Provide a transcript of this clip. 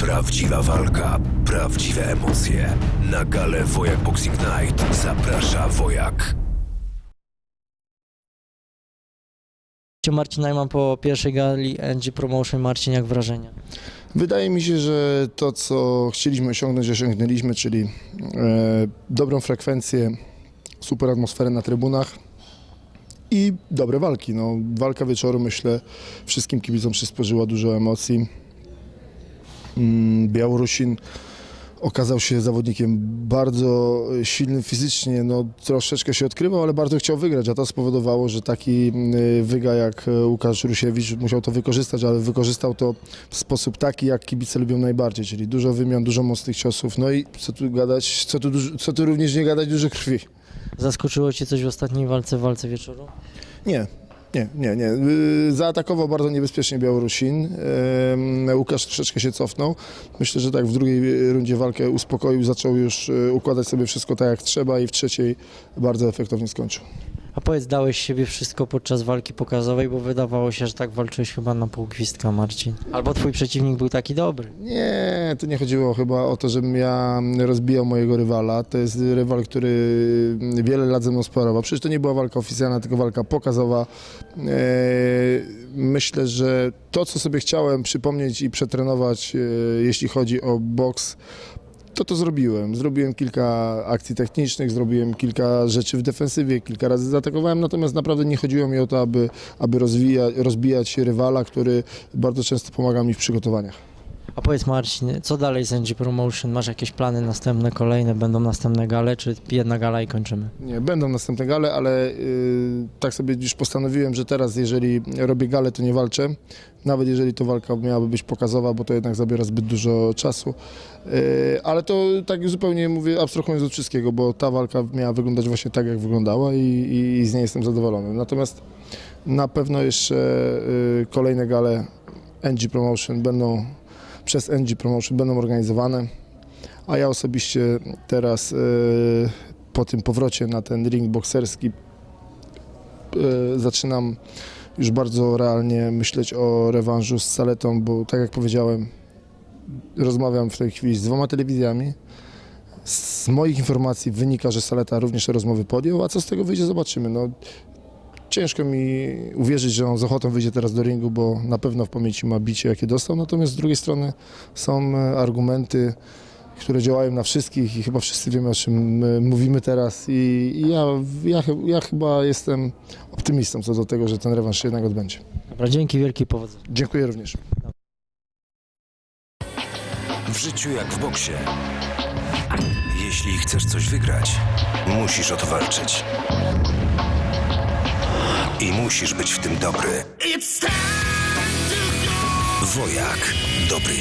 Prawdziwa walka, prawdziwe emocje. Na galę Wojak Boxing Night zaprasza Wojak. Marcin Najman po pierwszej gali NG Promotion. Marcin, jak wrażenia? Wydaje mi się, że to, co chcieliśmy osiągnąć, osiągnęliśmy, czyli e, dobrą frekwencję, super atmosferę na trybunach i dobre walki. No, walka wieczoru, myślę, wszystkim kibicom przysporzyła dużo emocji. Mm, Białorusin okazał się zawodnikiem bardzo silnym fizycznie, no troszeczkę się odkrywał, ale bardzo chciał wygrać, a to spowodowało, że taki y, wyga jak y, Łukasz Rusiewicz musiał to wykorzystać, ale wykorzystał to w sposób taki, jak kibice lubią najbardziej, czyli dużo wymian, dużo mocnych ciosów, no i co tu gadać, co tu, co tu również nie gadać, dużo krwi. Zaskoczyło Cię coś w ostatniej walce, w walce wieczoru? Nie, nie, nie, nie. Y, Zaatakował bardzo niebezpiecznie Białorusin. Łukasz troszeczkę się cofnął. Myślę, że tak w drugiej rundzie walkę uspokoił, zaczął już y, układać sobie wszystko tak jak trzeba i w trzeciej bardzo efektownie skończył. A powiedz, dałeś siebie wszystko podczas walki pokazowej, bo wydawało się, że tak walczyłeś chyba na pół Marcin. Albo Twój przeciwnik był taki dobry. Nie, tu nie chodziło chyba o to, żebym ja rozbijał mojego rywala. To jest rywal, który wiele lat ze mną sparował. Przecież to nie była walka oficjalna, tylko walka pokazowa. Eee, Myślę, że to, co sobie chciałem przypomnieć i przetrenować, e, jeśli chodzi o boks, to to zrobiłem. Zrobiłem kilka akcji technicznych, zrobiłem kilka rzeczy w defensywie, kilka razy zaatakowałem, natomiast naprawdę nie chodziło mi o to, aby, aby rozwija, rozbijać rywala, który bardzo często pomaga mi w przygotowaniach. A powiedz Marcin, co dalej z NG Promotion? Masz jakieś plany następne, kolejne? Będą następne gale, czy jedna gala i kończymy? Nie, będą następne gale, ale y, tak sobie już postanowiłem, że teraz jeżeli robię galę, to nie walczę. Nawet jeżeli to walka miałaby być pokazowa, bo to jednak zabiera zbyt dużo czasu. Y, ale to tak zupełnie mówię, abstrahując od wszystkiego, bo ta walka miała wyglądać właśnie tak, jak wyglądała i, i, z niej jestem zadowolony. Natomiast na pewno jeszcze y, kolejne gale NG Promotion będą przez NG Promotion będą organizowane. A ja osobiście teraz y, po tym powrocie na ten ring bokserski y, zaczynam już bardzo realnie myśleć o rewanżu z Saletą, bo tak jak powiedziałem, rozmawiam w tej chwili z dwoma telewizjami. Z moich informacji wynika, że Saleta również te rozmowy podjął, a co z tego wyjdzie zobaczymy. No, ciężko mi uwierzyć, że on z ochotą wyjdzie teraz do ringu, bo na pewno w pamięci ma bicie, jakie dostał, natomiast z drugiej strony są e, argumenty, które działają na wszystkich i chyba wszyscy wiemy, o czym e, mówimy teraz i, i ja, ja, ja chyba jestem optymistą co do tego, że ten rewanż się jednak odbędzie. Dobra, dzięki, wielki powodzenia. Dziękuję również. W życiu jak w boksie. Jeśli chcesz coś wygrać, musisz o to walczyć. I musisz być w tym dobry. Wojak. Dobry